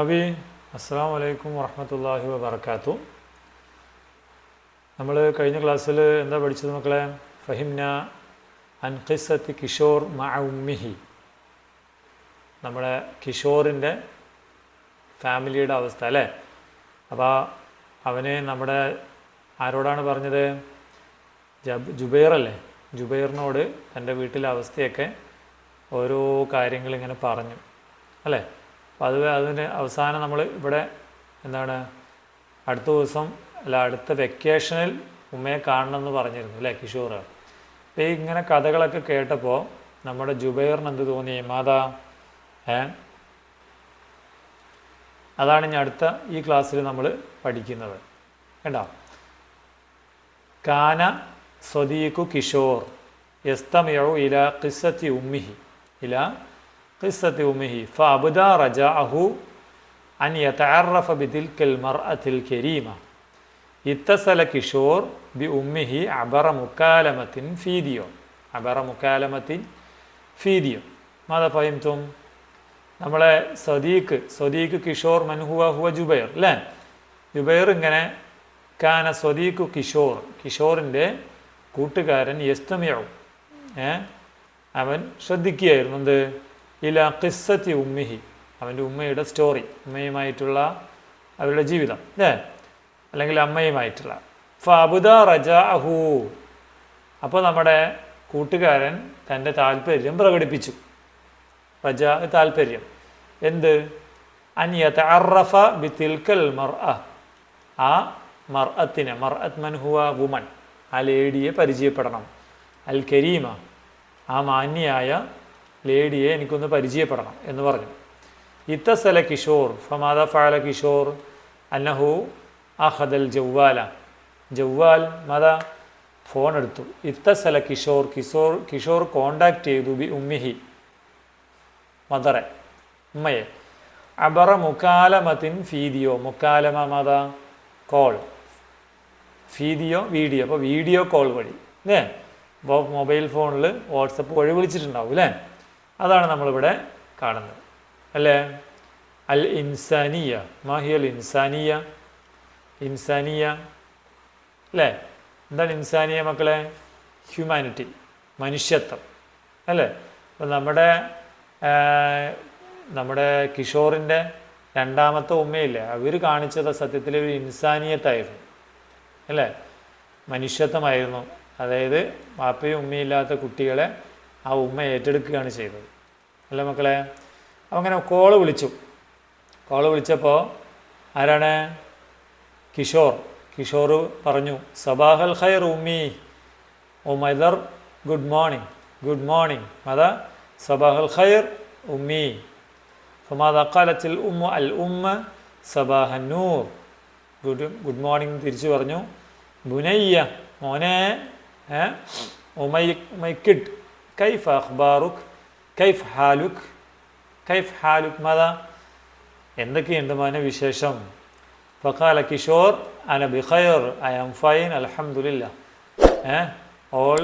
ഷബാബി അസ്സാം വലൈക്കും വറഹമത്തല്ലാഹി വബർക്കാത്തു നമ്മൾ കഴിഞ്ഞ ക്ലാസ്സിൽ എന്താ പഠിച്ചത് മക്കളെ? ഫഹിംന അൻ ഖിസത്ത് കിഷോർ മഅ നമ്മുടെ കിഷോറിന്റെ ഫാമിലിയുടെ അവസ്ഥ അല്ലേ? അപ്പോൾ അവനെ നമ്മുടെ ആരോടാണ് പറഞ്ഞത്? ജബ് ജുബൈർ അല്ലേ? ജുബൈറിനോട് തന്റെ വീട്ടിലെ അവസ്ഥയൊക്കെ ഓരോ കാര്യങ്ങൾ ഇങ്ങനെ പറഞ്ഞു. അല്ലേ? അപ്പോൾ അത് അതിന് അവസാനം നമ്മൾ ഇവിടെ എന്താണ് അടുത്ത ദിവസം അല്ല അടുത്ത വെക്കേഷനിൽ ഉമ്മയെ കാണണമെന്ന് പറഞ്ഞിരുന്നു അല്ലേ കിഷോർ അപ്പോൾ ഈ ഇങ്ങനെ കഥകളൊക്കെ കേട്ടപ്പോൾ നമ്മുടെ ജുബൈറിന് എന്ത് തോന്നി? മാതാ ഏ? അതാണ് ഇനി അടുത്ത ഈ ക്ലാസ്സിൽ നമ്മൾ പഠിക്കുന്നത്. കേട്ടോ കാന സ്വദീഖു കിഷോർ യസ്തമിയു ഇല കിസ്സത്തി ഉമ്മിഹി. ഇല ഉമ്മിഹി ഫഅബ്ദാ റജാഅഹു അൻ യതഅറഫ ബിതിൽക്കൽ മർഅത്തിൽ കരീമ. ഇത്തസല കിഷോർ ബി ഉമ്മിഹി അബറ മുക്കാലമത്തിൻ ഫീദിയോ. അബറ മുക്കാലമത്തിൻ ഫീദിയോ. മാതാ ഫഹിംതും? നമ്മളെ സദീഖ് സദീഖ് കിഷോർ മൻഹുവ ഹുവ ജുബൈർ അല്ലേ? ജുബൈർ ഇങ്ങനെ കാന സദീഖു കിഷോർ. കിഷോറിന്റെ കൂട്ടുകാരൻ യസ്തമിയാവും ഏ? അവൻ ശ്രദ്ധിക്കുകയായിരുന്നു എന്ത്? ഇല കിസ്സത്തി ഉമ്മിഹി. അവന്റെ ഉമ്മയുടെ സ്റ്റോറി ഉമ്മയുമായിട്ടുള്ള അവരുടെ ജീവിതം അല്ലേ? അല്ലെങ്കിൽ അമ്മയുമായിട്ടുള്ള. ഫബുദ റജ അഹൂ അപ്പോൾ നമ്മുടെ കൂട്ടുകാരൻ തന്റെ താല്പര്യം പ്രകടിപ്പിച്ചു. റജ താല്പര്യം. എന്ത്? അനിയത്ത് അറഫ ബിത്തിൽക്കൽ മർ ആ മർ മർഅത്ത് മൻഹുവ വുമൺ ആ ലേഡിയെ പരിചയപ്പെടണം. അൽ കരീമ ആ മാന്യായ ലേഡിയെ എനിക്കൊന്ന് പരിചയപ്പെടണം എന്ന് പറഞ്ഞു. ഇത്തസല കിഷോർ ഫമാദ ഫാല കിഷോർ അന്നഹു അഹദൽ ജവ്വാല. ജവ്വാൽ മത ഫോൺ എടുത്തു. ഇത്തസല കിഷോർ കിഷോർ കിഷോർ കോണ്ടാക്ട് ചെയ്തു ബി ഉമ്മിഹി മദറെ ഉമ്മയെ. അബറ മുക്കാലമത്തിൻ ഫീദിയോ മുക്കാലമ മത കോൾ ഫീദിയോ വീഡിയോ. അപ്പോൾ വീഡിയോ കോൾ വഴി അല്ലേ അപ്പോൾ മൊബൈൽ ഫോണിൽ വാട്സപ്പ് വഴി വിളിച്ചിട്ടുണ്ടാവും അല്ലേ അതാണ് നമ്മളിവിടെ കാണുന്നത്. അല്ലേ? അൽ ഇൻസാനിയ. മാഹിയൽ ഇൻസാനിയ? ഇൻസാനിയ. അല്ലേ? എന്താണ് ഇൻസാനിയ മക്കളെ? ഹ്യൂമാനിറ്റി. മനുഷ്യത്വം. അല്ലേ? അപ്പോൾ നമ്മുടെ നമ്മുടെ കിഷോറിന്റെ രണ്ടാമത്തെ ഉമ്മയില്ലേ. അവർ കാണിച്ചത് സത്യത്തിൽ ഒരു ഇൻസാനിയത്തായിരുന്നു. അല്ലേ? മനുഷ്യത്വമായിരുന്നു. അതായത് വാപ്പയും ഉമ്മയില്ലാത്ത കുട്ടികളെ ആ ഉമ്മ ഏറ്റെടുക്കുകയാണ് ചെയ്തത്. അല്ല മക്കളെ? അങ്ങനെ കോൾ വിളിച്ചു. കോൾ വിളിച്ചപ്പോൾ ആരാണ്? കിഷോർ. കിഷോർ പറഞ്ഞു സബാഹൽ ഖൈർ ഉമ്മി. ഓ mother good morning. Good morning. മദ സബാഹൽ ഖൈർ ഉമ്മി. ഫമാദ ഖാലത്തിൽ ഉമ്മ അൽ ഉമ്മ സബാഹ നൂർ. ഗുഡ് ഗുഡ് മോർണിംഗ് തിരിച്ചു പറഞ്ഞു. ബുനയ്യ മോനെ ഉമൈക്കിഡ് കൈഫ് അഖ്ബാറുഖ് കൈഫ് ഹാലുഖ് കൈഫ് ഹാലുഖ് മത എന്തൊക്കെയുണ്ട് മോനെ വിശേഷം ഫഖാല കിഷോർ അന ബിഖൈർ ഐ ആം ഫൈൻ അലഹമുല്ല ഏ all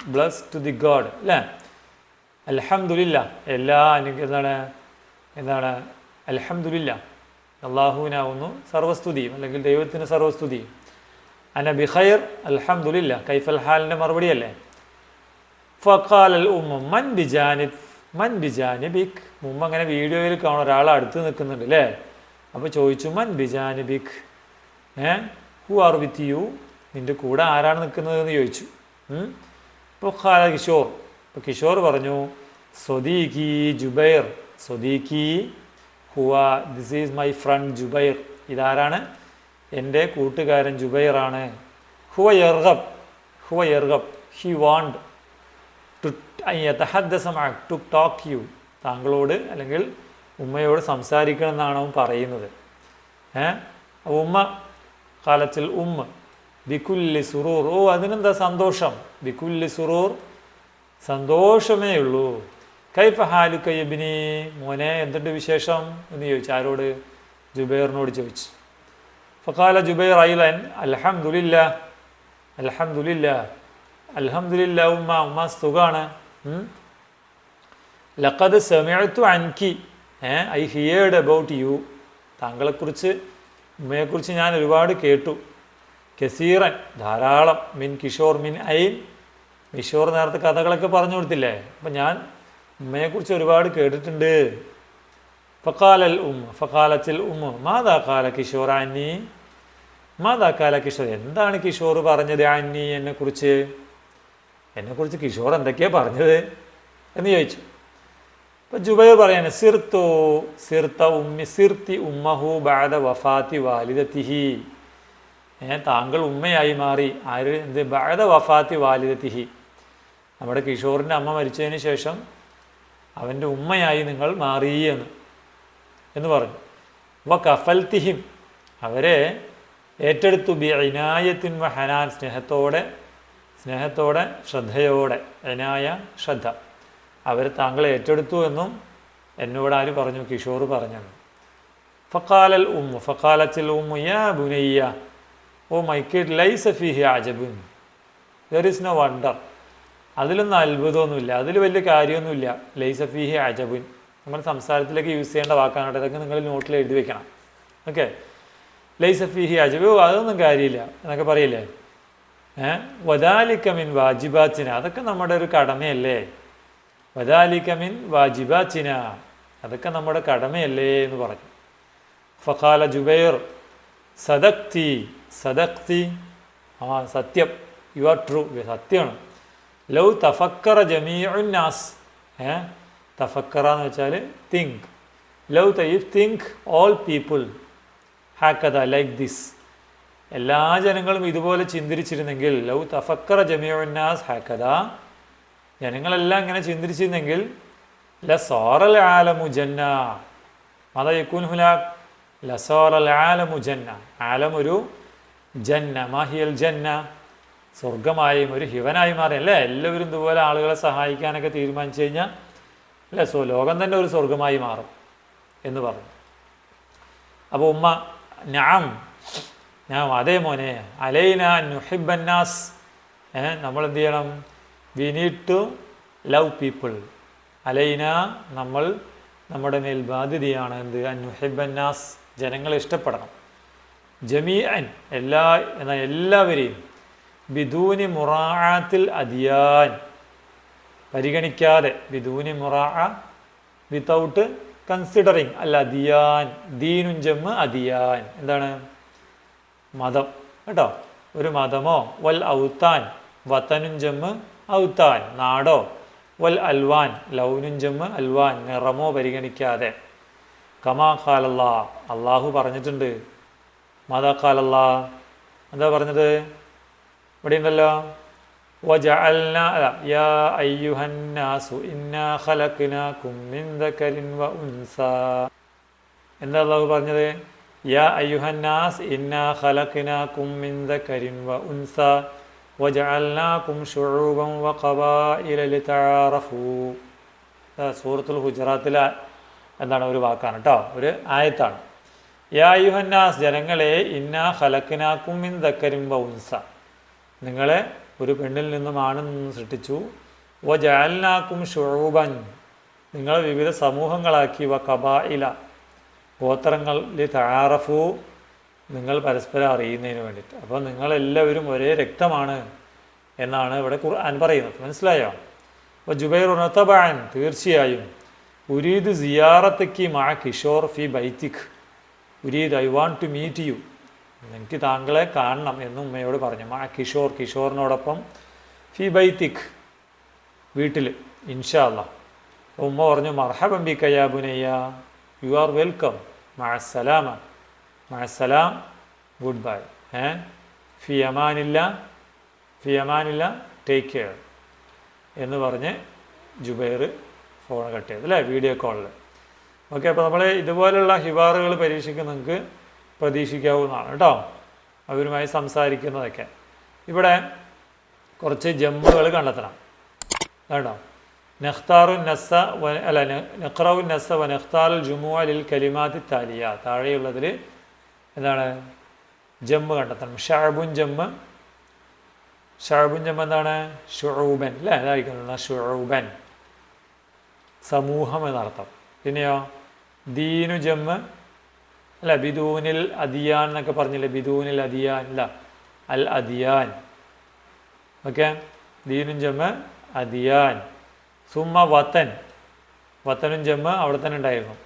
bless to the god അല്ലേ അലഹമുല്ല എല്ലാ അനു എന്താണ് എന്താണ് അലഹമുല്ല അള്ളാഹുവിനാവുന്നു സർവസ്തുതിയും അല്ലെങ്കിൽ ദൈവത്തിന് സർവസ്തുതിയും അന ബിഖൈർ അൽഹംദുലില്ല. കൈഫൽ ഹാലിന്റെ മറുപടി അൽ ഉമ്മ മൻ ബിജാനിബ് മൻ ബിജാനിബിക്. മുമ്പ് അങ്ങനെ വീഡിയോയിൽ കാണുന്ന ഒരാൾ അടുത്ത് നിൽക്കുന്നുണ്ട് അല്ലേ അപ്പോൾ ചോദിച്ചു മൻ ബിജാനിബിക് ഏ? ഹു ആർ വിത്ത് യു നിന്റെ കൂടെ ആരാണ് നിൽക്കുന്നത് എന്ന് ചോദിച്ചു. ഇപ്പോൾ ഖാല കിഷോർ ഇപ്പോൾ കിഷോർ പറഞ്ഞു സ്വദീഖി ജുബൈർ സ്വദീഖി ഹുവ this is my friend Jubair. ഇതാരാണ്? എന്റെ കൂട്ടുകാരൻ ജുബൈറാണ്. ഹുവ യർഗബ് ഹുവ യർഗബ് ഹി വാണ്ട് ടു യഥഹദ്ദസമ ടു ടോക്ക് യു. താങ്കളോട് അല്ലെങ്കിൽ ഉമ്മയോട് സംസാരിക്കണം എന്നാണ് അവൻ പറയുന്നത്. ഏ? ഉമ്മ കാലത്തിൽ ഉമ്മ ബിക്കുല്ലി സുറൂർ. ഓ അതിനെന്താ സന്തോഷം? ബിക്കുല്ലി സുറൂർ സന്തോഷമേ ഉള്ളൂ. കൈഫ ഹാലു കയ്യബിനി മോനെ എന്തുണ്ട് വിശേഷം? എന്ന് ചോദിച്ചു. ആരോട്? ജുബൈറിനോട് ചോദിച്ചു. ഫക്കാല ജുബൈർ ഐലൻ അലഹമുല്ല അലഹമുല്ല അലഹമുല്ല ഉമ്മ ഉമ്മ സുഖാണ്. ലഖദ് സമയത്തു അൻകി. ഏ ഐ ഹിയേഡ് അബൌട്ട് യു. താങ്കളെക്കുറിച്ച് ഉമ്മയെക്കുറിച്ച് ഞാൻ ഒരുപാട് കേട്ടു. കസീറൻ ധാരാളം. മിൻ കിഷോർ മിൻ ഐൻ. കിഷോർ നേരത്തെ കഥകളൊക്കെ പറഞ്ഞു കൊടുത്തില്ലേ? അപ്പം ഞാൻ ഉമ്മയെക്കുറിച്ച് ഒരുപാട് കേട്ടിട്ടുണ്ട്. ഫക്കാലൽ ഉമ്മ ഫക്കാലത്തിൽ ഉമ്മ മാതാ കാല കിഷോർ അന്നി മാതാ കാല കിഷോർ. എന്താണ് കിഷോർ പറഞ്ഞത് അന്നി എന്നെക്കുറിച്ച്? എന്നെക്കുറിച്ച് കിഷോർ എന്തൊക്കെയാണ് പറഞ്ഞത് എന്ന് ചോദിച്ചു. ഇപ്പം ജുബൈർ പറയാണ് സിർത്തോ സിർത്ത ഉമ്മി സിർത്തി ഉമ്മഹു ബാദ വഫാത്തി വാലിദത്തിഹി ഏ താങ്കൾ ഉമ്മയായി മാറി. ആര്? എന്ത്? ബാദ വഫാത്തി വാലിദത്തിഹി നമ്മുടെ കിഷോറിന്റെ അമ്മ മരിച്ചതിന് ശേഷം അവന്റെ ഉമ്മയായി നിങ്ങൾ മാറി എന്ന് എന്ന് പറഞ്ഞു. വ കഫൽത്തിഹിം അവരെ ഏറ്റെടുത്തു. ബി ഇനായത്തിൻ ഹനാൻ സ്നേഹത്തോടെ സ്നേഹത്തോടെ ശ്രദ്ധയോടെ അതിനായ ശ്രദ്ധ. അവർ താങ്കളെ ഏറ്റെടുത്തു എന്നും എന്നോട് ആര് പറഞ്ഞു? കിഷോർ പറഞ്ഞെന്നും. ഫക്കാലൽ ഉമ്മു ഫക്കാലത്തിൽ ഉമ്മു യാ ബുനയ്യ ഓ മൈ കിഡ് ലൈസ് ഫിഹി അജബുൻ. ദർ ഇസ് നോ വണ്ടർ അതിലൊന്നും അത്ഭുതമൊന്നുമില്ല. അതിൽ വലിയ കാര്യമൊന്നുമില്ല. ലൈസ ഫിഹി അജബുൻ. നമ്മൾ സംസാരത്തിലേക്ക് യൂസ് ചെയ്യേണ്ട വാക്കാണ് ഇതൊക്കെ നിങ്ങൾ നോട്ടിൽ എഴുതി വെക്കണം. ഓക്കെ ലൈസ ഫിഹി അജബു അതൊന്നും കാര്യമില്ല. എന്നൊക്കെ പറയില്ലേ? വദാലിക്കമിൻ വാജിബാച്ചിന അതൊക്കെ നമ്മുടെ ഒരു കടമയല്ലേ? വദാലിക്കമിൻ വാജിബാച്ചിന അതൊക്കെ നമ്മുടെ കടമയല്ലേ എന്ന് പറഞ്ഞു. ഫഖാല ജുബൈർ സദക്തി സദക്തി ആ സത്യം. യു ആർ ട്രൂ സത്യമാണ്. ലൗ തഫക്കറ ജമീഉന്നാസ് ഏ? തഫക്കറ എന്ന് വെച്ചാൽ തിങ്ക് ലൗ തയ്യ് തിങ്ക് ഓൾ പീപ്പിൾ ഹാക്കത ലൈക്ക് ദിസ് എല്ലാ ജനങ്ങളും ഇതുപോലെ ചിന്തിച്ചിരുന്നെങ്കിൽ ലൗ തഫക്കറ ജമിയോന്നാസ് ഹാക്കത ജനങ്ങളെല്ലാം ഇങ്ങനെ ചിന്തിച്ചിരുന്നെങ്കിൽ ലസോറൽ ആലമു ജന്ന മത യക്കൂൻ ഹുലാഖ് ലസോറൽ ആലമു ജന്ന ആലം ഒരു ജന്ന മാഹിയൽ ജന്ന സ്വർഗമായും ഒരു ഹിവനായി മാറി. അല്ലേ? എല്ലാവരും ഇതുപോലെ ആളുകളെ സഹായിക്കാനൊക്കെ തീരുമാനിച്ചു കഴിഞ്ഞാൽ അല്ലേ? സോ ലോകം തന്നെ ഒരു സ്വർഗമായി മാറും എന്ന് പറഞ്ഞു. അപ്പോൾ ഉമ്മ ഞാൻ ഞാൻ അതേ മോനെ അലൈന നുഹിബന്നാസ് നമ്മൾ എന്ത് ചെയ്യണം? We need to love people അലൈന നമ്മൾ നമ്മുടെ മേൽ ബാധ്യതയാണ് എന്ത്? അന്നുഹിബന്നാസ് ജനങ്ങളെ ഇഷ്ടപ്പെടണം. ജമീ അൻ എല്ലാ എന്നാൽ എല്ലാവരെയും. ബിദൂനി മുറാത്തിൽ അതിയാൻ പരിഗണിക്കാതെ ബിദൂനി മുറാ വിത്തൗട്ട് കൺസിഡറിങ് അല്ല അദിയാൻ. ദീനുൻ അദിയാൻ. എന്താണ്? മതം കേട്ടോ ഒരു മതമോ വൽ ഔത്താൻ വത്തനും ജമ്മ് ഔത്താൻ നാടോ വൽ അൽവാൻ ലൗനും ജമ്മ് അൽവാൻ നിറമോ പരിഗണിക്കാതെ കമാ ഖാലല്ലാ അള്ളാഹു പറഞ്ഞിട്ടുണ്ട് മാതാ ഖാലല്ലാ എന്താ പറഞ്ഞത് ഇവിടെ ഉണ്ടല്ലോ وجعلنا لا يا أيها الناس إنا خلقناكم من ذكر وأنثى എന്താ അള്ളാഹു പറഞ്ഞത് യാ അയ്യുഹന്നാസ് ഇന്നാ ഖബായില സൂറത്തുൽ ഹുജറാത്തിലെ എന്താണ് ഒരു വാക്കാണ് കേട്ടോ ഒരു ആയത്താണ്. യാ അയ്യുഹന്നാസ് ജനങ്ങളെ ഇന്നാ ഹലക്കിനാക്കും മിൻ ദക്കരിൻ വ ഉൻസ. നിങ്ങളെ ഒരു പെണ്ണിൽ നിന്നും ആണിൽ നിന്നും സൃഷ്ടിച്ചു. വ ജാലിനാക്കും ഷുഴൂബൻ നിങ്ങളെ വിവിധ സമൂഹങ്ങളാക്കി വ കബായില ഗോത്രങ്ങളിൽ താറഫു നിങ്ങൾ പരസ്പരം അറിയുന്നതിന് വേണ്ടിയിട്ട്. അപ്പോൾ നിങ്ങളെല്ലാവരും ഒരേ രക്തമാണ് എന്നാണ് ഇവിടെ ഖുർആൻ പറയുന്നത്. മനസ്സിലായോ? അപ്പോൾ ജുബൈർ ഉണത്തബാൻ തീർച്ചയായും. ഉരീദ് സിയാറത്തേക്ക് മാ കിഷോർ ഫി ബൈത്തിഖ് ഉരീദ് I want to meet you. എനിക്ക് താങ്കളെ കാണണം എന്ന് ഉമ്മയോട് പറഞ്ഞു. മാ കിഷോർ കിഷോറിനോടൊപ്പം ഫി ബൈത്തിഖ് വീട്ടിൽ ഇൻഷാ അല്ലാ അപ്പോൾ ഉമ്മ പറഞ്ഞു മർഹബം ബി കയാബുനയ്യ യു ആർ വെൽക്കം. മഴസലാമ മഴസലാം ഗുഡ് ബൈ ഏ ഫി അമാനില്ല ഫി അമാനില്ല ടേക്ക് കെയർ എന്ന് പറഞ്ഞ് ജുബൈർ ഫോൺ കട്ട് ചെയ്തു. അല്ലേ? വീഡിയോ കോളിൽ ഓക്കെ അപ്പോൾ നമ്മൾ ഇതുപോലുള്ള ഹിവാറുകൾ പരീക്ഷയ്ക്ക് നിങ്ങൾക്ക് പ്രതീക്ഷിക്കാവുന്നതാണ് കേട്ടോ. അവരുമായി സംസാരിക്കുന്നതൊക്കെ. ഇവിടെ കുറച്ച് ജമ്പുകൾ കണ്ടെത്തണം. കേട്ടോ. നെഖ്താറു നസ അല്ല നെഖ്റവു നസ വ നഖ്താറുൽ ജുമുഅ ലിൽ കലിമാത്തി താലിയ താഴെയുള്ളതിൽ എന്താണ്? ജമ്മ് കണ്ടെത്തണം. ഷാബുൻ ജമ്മ്. ഷാബുൻ ജമ്മ് എന്താണ്? ഷുഊബൻ അല്ലേ? അതായിരിക്കും. ഷുഊബൻ സമൂഹം എന്നർത്ഥം. പിന്നെയോ? ദീനു ജമ്മ്. അല്ല ബിദൂനിൽ അദിയാൻ എന്നൊക്കെ പറഞ്ഞില്ലേ? ബിദൂനിൽ അദിയാൻ. അല്ല അൽ അദിയാൻ. ഓക്കെ? ദീനും ജമ്മ് അദിയാൻ. സുമ്മ വത്തൻ വത്തനും ജമ്മ് അവിടെ തന്നെ ഉണ്ടായിരുന്നു.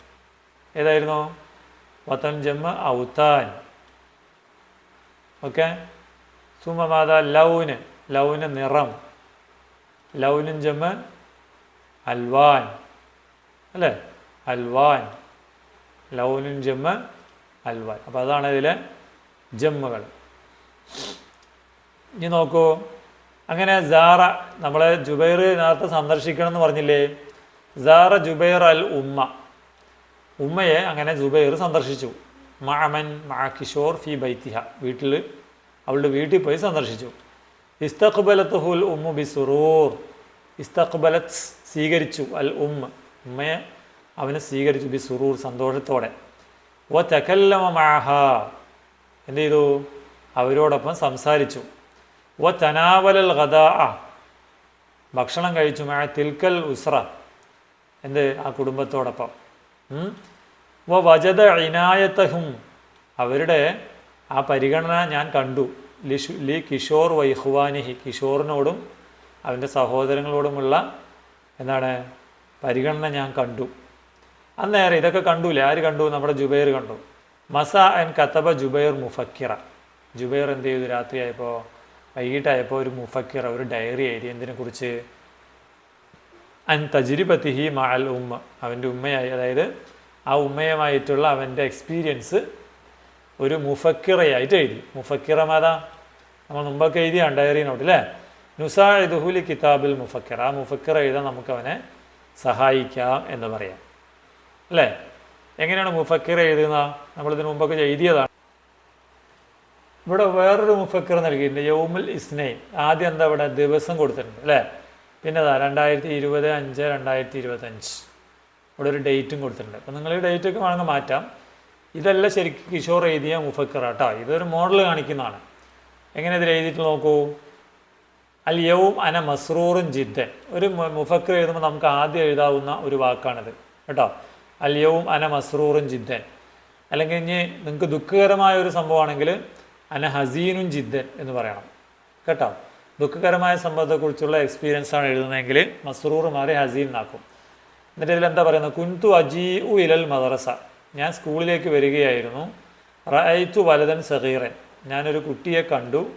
ഏതായിരുന്നു? വത്തൻ ജമ്മ് ഔത്താൻ ഓക്കെ? സുമ മാതാ ലൗന്. ലൗന് നിറം. ലൗനും ജമ്മ് അൽവാൻ. അല്ലേ? അൽവാൻ. ലൗനും ജമ്മ് അൽവാൻ. അപ്പോൾ അതാണ് ഇതിലെ ജമ്മുകൾ. ഇനി നോക്കൂ. അങ്ങനെ സാറ നമ്മളെ ജുബൈർ നേരത്തെ സന്ദർശിക്കണം എന്ന് പറഞ്ഞില്ലേ? സാറ ജുബൈർ അൽ ഉമ്മ. ഉമ്മയെ അങ്ങനെ ജുബൈർ സന്ദർശിച്ചു. മാമൻ മാ കിഷോർ ഫി ബൈത്തിഹ. വീട്ടിൽ അവളുടെ വീട്ടിൽ പോയി സന്ദർശിച്ചു. ഇസ്തഖ്ബലത്ത് ഹുൽ ഉമ്മു ബി സുറൂർ ഇസ്തഖ്ബലത്ത് സ്വീകരിച്ചു അൽ ഉമ്മ. ഉമ്മയെ അവനെ സ്വീകരിച്ചു ബി സുറൂർ സന്തോഷത്തോടെ. ഓ തെക്കല്ലമ മാഹ എന്ത് ചെയ്തു? അവരോടൊപ്പം സംസാരിച്ചു. ഓ തനാവലൽ ഗദാ ഭക്ഷണം കഴിച്ചു മഴ തിൽക്കൽ ഉസ്ര. എന്ത്? ആ കുടുംബത്തോടൊപ്പം. വ വജത ഇനായത്തഹും അവരുടെ ആ പരിഗണന ഞാൻ കണ്ടു. ലിഷു ലി കിഷോർ വൈഹ്വാനിഹി കിഷോറിനോടും അവന്റെ സഹോദരങ്ങളോടുമുള്ള എന്താണ്? പരിഗണന ഞാൻ കണ്ടു. അന്നേരം ഇതൊക്കെ കണ്ടൂലേ? ആര് കണ്ടു? നമ്മുടെ ജുബൈർ കണ്ടു. മസ അൻ കത്തബ ജുബൈർ മുഫക്കിറ. ജുബൈർ എന്ത് ചെയ്തു രാത്രിയായപ്പോൾ വൈകിട്ടായപ്പോൾ ഒരു മുഫക്കിറ ഒരു ഡയറി എഴുതി എന്തിനെ കുറിച്ച്? അൻ തജിരിബത്തിഹി മാൽ ഉമ്മ. അവന്റെ ഉമ്മയായി അതായത് ആ ഉമ്മയുമായിട്ടുള്ള അവന്റെ എക്സ്പീരിയൻസ് ഒരു മുഫക്കിറയായിട്ട് എഴുതി. മുഫക്കിറ മാതാ? നമ്മൾ മുമ്പൊക്കെ എഴുതിയാണ് ഡയറി നോട്ട് അല്ലേ നുസാഇദുഹുലി കിതാബിൽ മുഫക്കിറ. ആ മുഫക്കിറ എഴുതാൻ നമുക്ക് അവനെ സഹായിക്കാം എന്ന് പറയാം. അല്ലേ? എങ്ങനെയാണ് മുഫക്കിറ എഴുതുന്ന നമ്മളിതിന് മുമ്പൊക്കെ എഴുതിയതാണ്. ഇവിടെ വേറൊരു മുഫക്കർ നൽകിയിട്ടുണ്ട് യൗമുൽ ഇസ്നൈൻ. ആദ്യം എന്താ ഇവിടെ ദിവസം കൊടുത്തിട്ടുണ്ട് അല്ലേ? പിന്നെ അതാ രണ്ടായിരത്തി ഇരുപത് അഞ്ച് രണ്ടായിരത്തി ഇരുപത്തഞ്ച് ഇവിടെ ഒരു ഡേറ്റും കൊടുത്തിട്ടുണ്ട്. അപ്പം നിങ്ങൾ ഈ ഡേറ്റൊക്കെ വേണമെങ്കിൽ മാറ്റാം. ഇതല്ല ശരിക്കും കിഷോർ എഴുതിയ മുഫക്കർ കേട്ടോ ഇതൊരു മോഡൽ കാണിക്കുന്നതാണ്. എങ്ങനെ ഇതിൽ എഴുതിയിട്ട് നോക്കൂ? അൽ യവും അന മസ്റൂറും ജിദ്ദൻ. ഒരു മുഫക്കർ എഴുതുമ്പോൾ നമുക്ക് ആദ്യം എഴുതാവുന്ന ഒരു വാക്കാണിത്. കേട്ടോ? അൽ യവും അന മസ്റൂറും ജിദ്ദൻ. അല്ലെങ്കിൽ ഇനി നിങ്ങൾക്ക് ദുഃഖകരമായ ഒരു സംഭവമാണെങ്കിൽ അന ഹസീനും ജിദ്ദൻ എന്ന് പറയണം. കേട്ടോ? ദുഃഖകരമായ സംഭവത്തെക്കുറിച്ചുള്ള എക്സ്പീരിയൻസ് ആണ് എഴുതുന്നതെങ്കിൽ മസ്റൂർ മാറി ഹസീൻ എന്നാക്കും. എന്നിട്ട് ഇതിലെന്താ പറയുന്നത്? കുൻതു അജീ ഉ ഇലൽ മദ്രസ. ഞാൻ സ്കൂളിലേക്ക് വരികയായിരുന്നു. റഅയ്തു വലതൻ സഹീറൻ ഞാനൊരു കുട്ടിയെ കണ്ടു.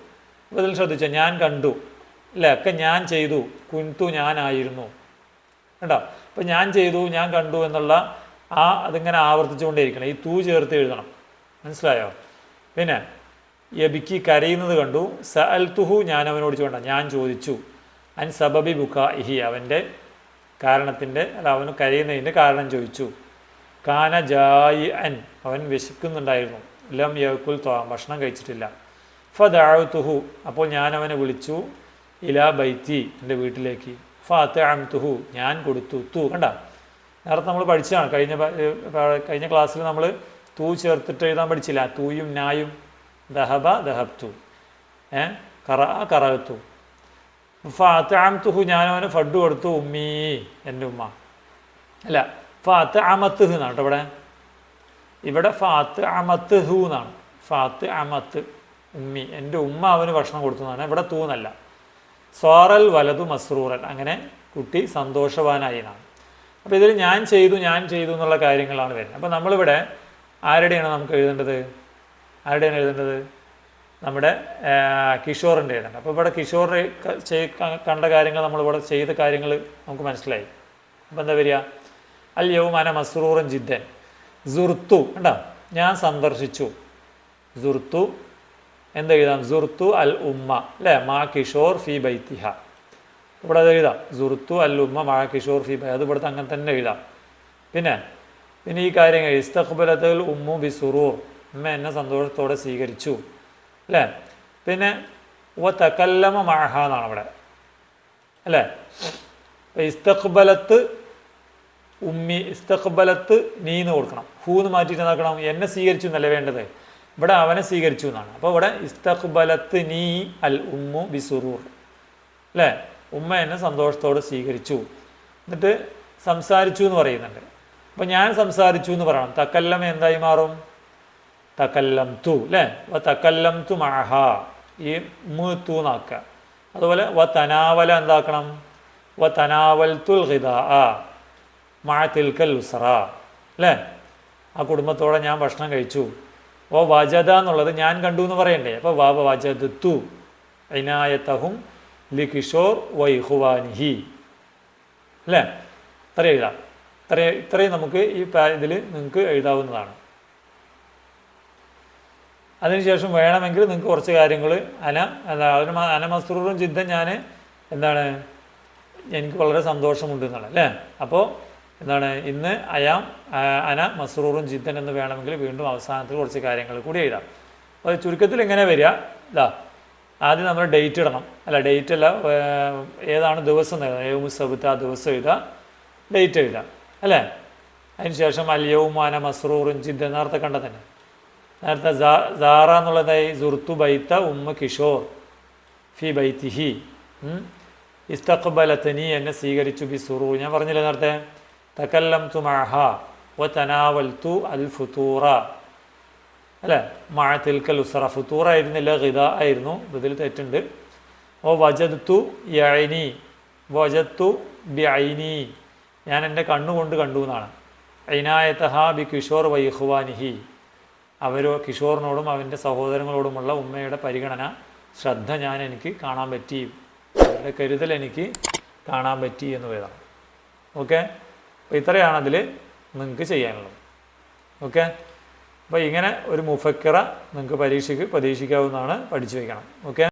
അപ്പോൾ ഇതിൽ ശ്രദ്ധിച്ചു? ഞാൻ കണ്ടു. അല്ലേ? ഒക്കെ ഞാൻ ചെയ്തു. കുൻതു ഞാനായിരുന്നു. കേട്ടോ അപ്പം ഞാൻ ചെയ്തു ഞാൻ കണ്ടു എന്നുള്ള ആ അതിങ്ങനെ ആവർത്തിച്ചുകൊണ്ടേയിരിക്കണം. ഈ തൂ ചേർത്ത് എഴുതണം. മനസ്സിലായോ? പിന്നെ യബിക്ക് കരയുന്നത് കണ്ടു. സ അൽ തുഹു ഞാൻ അവനോട് ചോണ്ട ഞാൻ ചോദിച്ചു അൻ സബബി ബുക്ക ഇഹി അവന്റെ കാരണത്തിന്റെ അല്ല അവന് കരയുന്നതിന്റെ കാരണം ചോദിച്ചു. കാന ജായി അൻ അവൻ വിശക്കുന്നുണ്ടായിരുന്നു. ലം യവക്കുൽ തോം ഭക്ഷണം കഴിച്ചിട്ടില്ല. ഫദാഴുത്തുഹു അപ്പോൾ ഞാൻ അവനെ വിളിച്ചു ഇലാ ബൈത്തി എന്റെ വീട്ടിലേക്ക്. ഫാത്ത് അംതുഹു ഞാൻ കൊടുത്തു തു. കണ്ട? നേരത്തെ നമ്മൾ പഠിച്ചതാണ്. കഴിഞ്ഞ കഴിഞ്ഞ ക്ലാസ്സിൽ നമ്മൾ തൂ ചേർത്തിട്ട് എഴുതാൻ പഠിച്ചില്ല. തൂയും നായും ദഹബ ദഹബ്തു. ഏ? കറ കറകത്തു ഫാത്താംതുഹു ഞാൻ അവന് ഫഡ് കൊടുത്തു ഉമ്മീ എന്റെ ഉമ്മ. അല്ല ഫാത്ത് അമത്ത് എന്നാണ് കേട്ടോ ഇവിടെ. ഇവിടെ ഫാത്ത് അമത്ത് ഹു എന്നാണ്. ഫാത്ത് അമത്ത് ഉമ്മി. എന്റെ ഉമ്മ അവന് ഭക്ഷണം കൊടുത്തു എന്നാണ്. ഇവിടെ തൂന്നല്ല. സോറൽ വലതു മസ്റൂറൻ. അങ്ങനെ കുട്ടി സന്തോഷവാനായി എന്നാണ്. അപ്പോൾ ഇതിൽ ഞാൻ ചെയ്തു ഞാൻ ചെയ്തു എന്നുള്ള കാര്യങ്ങളാണ് വരുന്നത്. അപ്പോൾ നമ്മളിവിടെ ആരുടെയാണ് നമുക്ക് എഴുതേണ്ടത്? ആരുടെയാണ് എഴുതേണ്ടത്? നമ്മുടെ കിഷോറിന്റെ എഴുതേണ്ടത് അപ്പോൾ ഇവിടെ കിഷോർ കണ്ട കാര്യങ്ങൾ നമ്മളിവിടെ ചെയ്ത കാര്യങ്ങൾ നമുക്ക് മനസ്സിലായി. അപ്പോൾ എന്താ വരിക? അൽ യൗമാന മസ്റൂറൻ ജിദ്ദൻ. സുർത്തു കണ്ടോ? ഞാൻ സന്ദർശിച്ചു. സുർത്തു എന്ത് എഴുതാം? സുർത്തു അൽ ഉമ്മ അല്ലേ? മാ കിഷോർ ഫി ബൈത്തിഹ. ഇവിടെ അത് എഴുതാം. സുർത്തു അൽ ഉമ്മ മാ കിഷോർ ഫി ബൈ അത് ഇവിടുത്തെ അങ്ങനെ തന്നെ എഴുതാം. പിന്നെ പിന്നെ ഈ കാര്യങ്ങൾ ഇസ്തഖ്ബലത്തുൽ ഉമ്മു ബി സുറൂർ. ഉമ്മ എന്നെ സന്തോഷത്തോടെ സ്വീകരിച്ചു. അല്ലേ? പിന്നെ ഉവ തക്കല്ലമ മഴ എന്നാണ് അവിടെ. അല്ലേ? ഇസ്തഖ്ബലത്ത് ഉമ്മി ഇസ്തഖ്ബലത്ത് നീ എന്ന് കൊടുക്കണം. ഹൂ എന്ന് മാറ്റിയിട്ട് എന്താക്കണം എന്നെ സ്വീകരിച്ചു എന്നല്ലേ വേണ്ടത്? ഇവിടെ അവനെ സ്വീകരിച്ചു എന്നാണ്. അപ്പോൾ ഇവിടെ ഇസ്തഖ്ബലത്ത് നീ അൽ ഉമ്മു ബിസുറൂർ അല്ലേ? ഉമ്മ എന്നെ സന്തോഷത്തോടെ സ്വീകരിച്ചു. എന്നിട്ട് സംസാരിച്ചു എന്ന് പറയുന്നുണ്ട്. അപ്പം ഞാൻ സംസാരിച്ചു എന്ന് പറയണം. തക്കല്ലമ എന്തായി മാറും? തക്കല്ലം തു അല്ലേ വ തക്കല്ലം തു മഹ ഈ മു തു അതുപോലെ വ തനാവല എന്താക്കണം? വ തനാവൽ തുൽ ഹിദ ആ മഴ തിൽക്കൽ ഉസറ അല്ലേ ആ കുടുംബത്തോടെ ഞാൻ ഭക്ഷണം കഴിച്ചു. ഓ വജത എന്നുള്ളത് ഞാൻ കണ്ടു എന്ന് പറയണ്ടേ. അപ്പോൾ വ വജദത്തു ഇനായത്തഹും ലി കിഷോർ വൈഹുവാനിഹി അല്ലേ ഇത്ര എഴുതാം. ഇത്രയും ഇത്രയും നമുക്ക് ഈ ഇതിൽ നിങ്ങൾക്ക് എഴുതാവുന്നതാണ്. അതിനുശേഷം വേണമെങ്കിൽ നിങ്ങൾക്ക് കുറച്ച് കാര്യങ്ങൾ അന എന്താ അതിന് അനമസ്രൂറും ചിന്ത ഞാൻ എന്താണ് എനിക്ക് വളരെ സന്തോഷമുണ്ട് എന്നാണ് അല്ലേ? അപ്പോൾ എന്താണ് ഇന്ന് അയാം അന മസ്റൂറും ജിദ്ദൻ എന്ന് വേണമെങ്കിൽ വീണ്ടും അവസാനത്തിൽ കുറച്ച് കാര്യങ്ങൾ കൂടി എഴുതാം. അപ്പോൾ ചുരുക്കത്തിൽ എങ്ങനെ വരിക. ഇതാ ആദ്യം നമ്മൾ ഡേറ്റ് ഇടണം. അല്ല ഡേറ്റ് അല്ല ഏതാണ് ദിവസം ഏവും യൗമു സബത്ത് ആ ദിവസം എഴുതുക ഡേറ്റ് എഴുതാം. അല്ലേ? അതിനുശേഷം അല്യവുമാന മസ്റൂറും ജിദ്ദൻ നേരത്തെ കണ്ട തന്നെ നേരത്തെ സാറ എന്നുള്ളതായി സുർത്തു ബൈത്ത ഉമ്മ കിഷോർ ഫി ബൈത്തിഹി. ഇസ്തഖബലത്തനി എന്നെ സ്വീകരിച്ചു ബി സുറു. ഞാൻ പറഞ്ഞില്ലേ നേരത്തെ? തക്കല്ലം തു മഹ വ തനാവൽ തു അൽ ഫുത്തൂറ അല്ലേ? മഴ ഉസറ. ഫുത്തൂറ ആയിരുന്നില്ല ഹിത ആയിരുന്നു. ഇതിൽ തെറ്റുണ്ട്. ഓ വജത്തു യൈനി വജത്തു ബി ഐനി ഞാൻ എന്റെ കണ്ണുകൊണ്ട് കണ്ടു എന്നാണ്. ഐനായത്തഹ ബി കിഷോർ വൈഹുവാനിഹി അവരോ കിഷോറിനോടും അവന്റെ സഹോദരങ്ങളോടുമുള്ള ഉമ്മയുടെ പരിഗണന ശ്രദ്ധ ഞാൻ എനിക്ക് കാണാൻ പറ്റി. അവരുടെ കരുതൽ എനിക്ക് കാണാൻ പറ്റി എന്ന് വരാം ഓക്കെ? അപ്പോൾ ഇത്രയാണ് അതിൽ നിങ്ങൾക്ക് ചെയ്യാനുള്ളത്. ഓക്കെ? അപ്പോൾ ഇങ്ങനെ ഒരു മുഫക്കറ നിങ്ങൾക്ക് പരീക്ഷയ്ക്ക് പ്രതീക്ഷിക്കാവുന്നതാണ് പഠിച്ചു വയ്ക്കണം. ഓക്കെ?